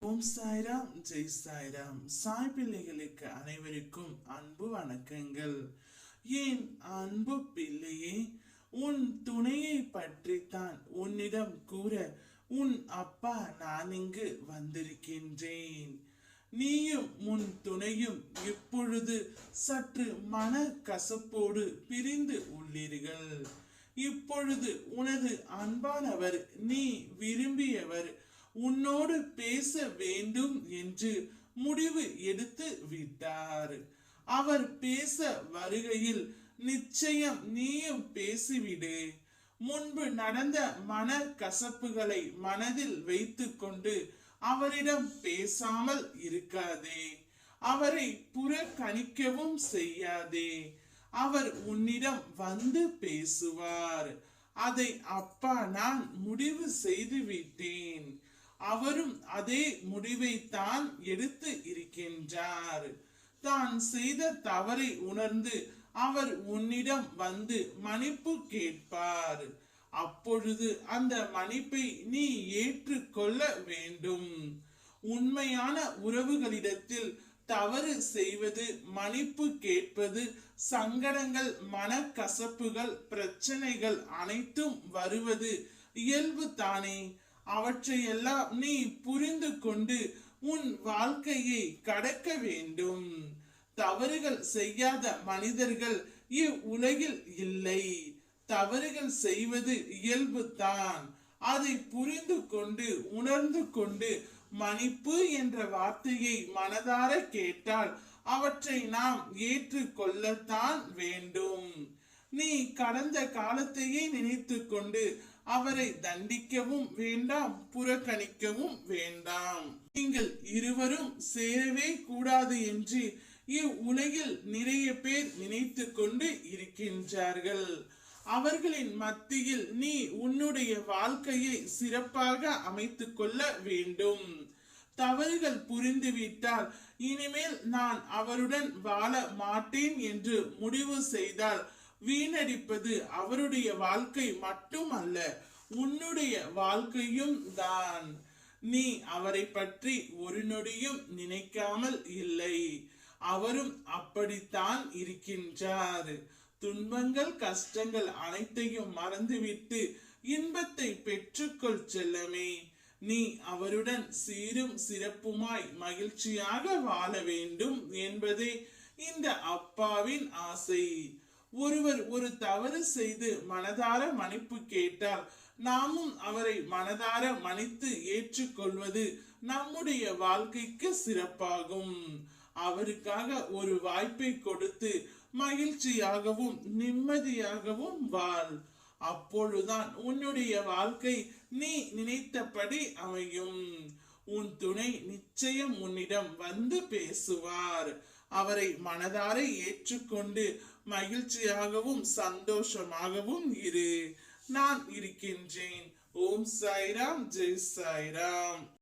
ஓம் சாய்ராம் ஜெய் சாய்ராம். சாய் பிள்ளைகளுக்கு அனைவருக்கும் அன்பு வணக்கங்கள். ஏன் அன்பு பிள்ளையே உன் துணையை பற்றித்தான் உன்னிடம் கூற உன் அப்பா நான் இங்கு வந்திருக்கின்றேன். நீயும் உன் துணையும் இப்பொழுது சற்று மன கசப்போடு பிரிந்து உள்ளீர்கள். இப்பொழுது உனது அன்பானவர் நீ விரும்பியவர் உன்னோடு பேச வேண்டும் என்று முடிவு எடுத்து விட்டார். அவர் பேச வருகையில் நிச்சயம் நீயும் பேசிவிடு. முன்பு நடந்த மன கசப்புகளை மனதில் வைத்துக்கொண்டு அவரிடம் பேசாமல் இருக்காதே. அவரை புறக்கணிக்கவும் செய்யாதே. அவர் உன்னிடம் வந்து பேசுவார். அதை அப்பா நான் முடிவு செய்து விட்டேன் அவரும் அதே முடிவை தான் எடுத்து இருக்கின்றார். தான் செய்த தவறை உணர்ந்து அவர் உன்னிடம் வந்து மன்னிப்பு கேட்பார். அப்பொழுது அந்த மன்னிப்பை நீ ஏற்றுக்கொள்ள வேண்டும். உண்மையான உறவுகளிடத்தில் தவறு செய்வது மன்னிப்பு கேட்பது சங்கடங்கள் மனக்கசப்புகள் பிரச்சனைகள் அனைத்தும் வருவது இயல்பு தானே அவற்றையெல்லாம் நீ புரிந்து கொண்டு உன் வாழ்க்கையை கடக்க வேண்டும். தவறுகள் செய்யாத மனிதர்கள் இவ்வுலகில் இல்லை. தவறுகள் செய்வது இயல்பு தான் அதை புரிந்து கொண்டு உணர்ந்து கொண்டு மன்னிப்பு என்ற வார்த்தையை மனதார கேட்டால் அவற்றை நாம் ஏற்றுக்கொள்ளத்தான் வேண்டும். நீ கடந்த காலத்தையே நினைத்து கொண்டு அவரை தண்டிக்கவும் வேண்டாம் புறக்கணிக்கவும் வேண்டாம். நீங்கள் இருவரும் சேரவே கூடாது என்று இவ்வுலகில் நிறைய பேர் நினைத்து கொண்டு இருக்கின்றார்கள். அவர்களின் மத்தியில் நீ உன்னுடைய வாழ்க்கையை சிறப்பாக அமைத்து கொள்ள வேண்டும். தவறுகள் புரிந்துவிட்டால் இனிமேல் நான் அவருடன் வாழ மாட்டேன் என்று முடிவு செய்தால் வீணடிப்பது அவருடைய வாழ்க்கை மட்டுமல்ல உன்னுடைய வாழ்க்கையும் தான். நீ அவரை பற்றி ஒரு நொடியும் நினைக்காமல் இல்லை. அவரும் அப்படித்தான் இருக்கின்றார். துன்பங்கள் கஷ்டங்கள் அனைத்தையும் மறந்துவிட்டு இன்பத்தை பெற்றுக்கொள் செல்லமே. நீ அவருடன் சீரும் சிறப்புமாய் மகிழ்ச்சியாக வாழ வேண்டும் என்பதே இந்த அப்பாவின் ஆசை. ஒருவர் ஒரு தவறு செய்து மனதார மன்னிப்பு கேட்டால் நாமும் அவரை மனதார மன்னித்து ஏற்றுக்கொள்வது நம்முடைய வாழ்க்கைக்கு சிறப்பாகும். அவருக்காக ஒரு வாய்ப்பை கொடுத்து மகிழ்ச்சியாகவும் நிம்மதியாகவும் வாழ். அப்பொழுதுதான் உன்னுடைய வாழ்க்கை நீ நினைத்தபடி அமையும். உன் துணை நிச்சயம் உன்னிடம் வந்து பேசுவார். அவரை மனதார ஏற்றுக்கொண்டு மகிழ்ச்சியாகவும் சந்தோஷமாகவும் இரு. நான் இருக்கின்றேன். ஓம் சாய்ராம். ஜெய் சாய்ராம்.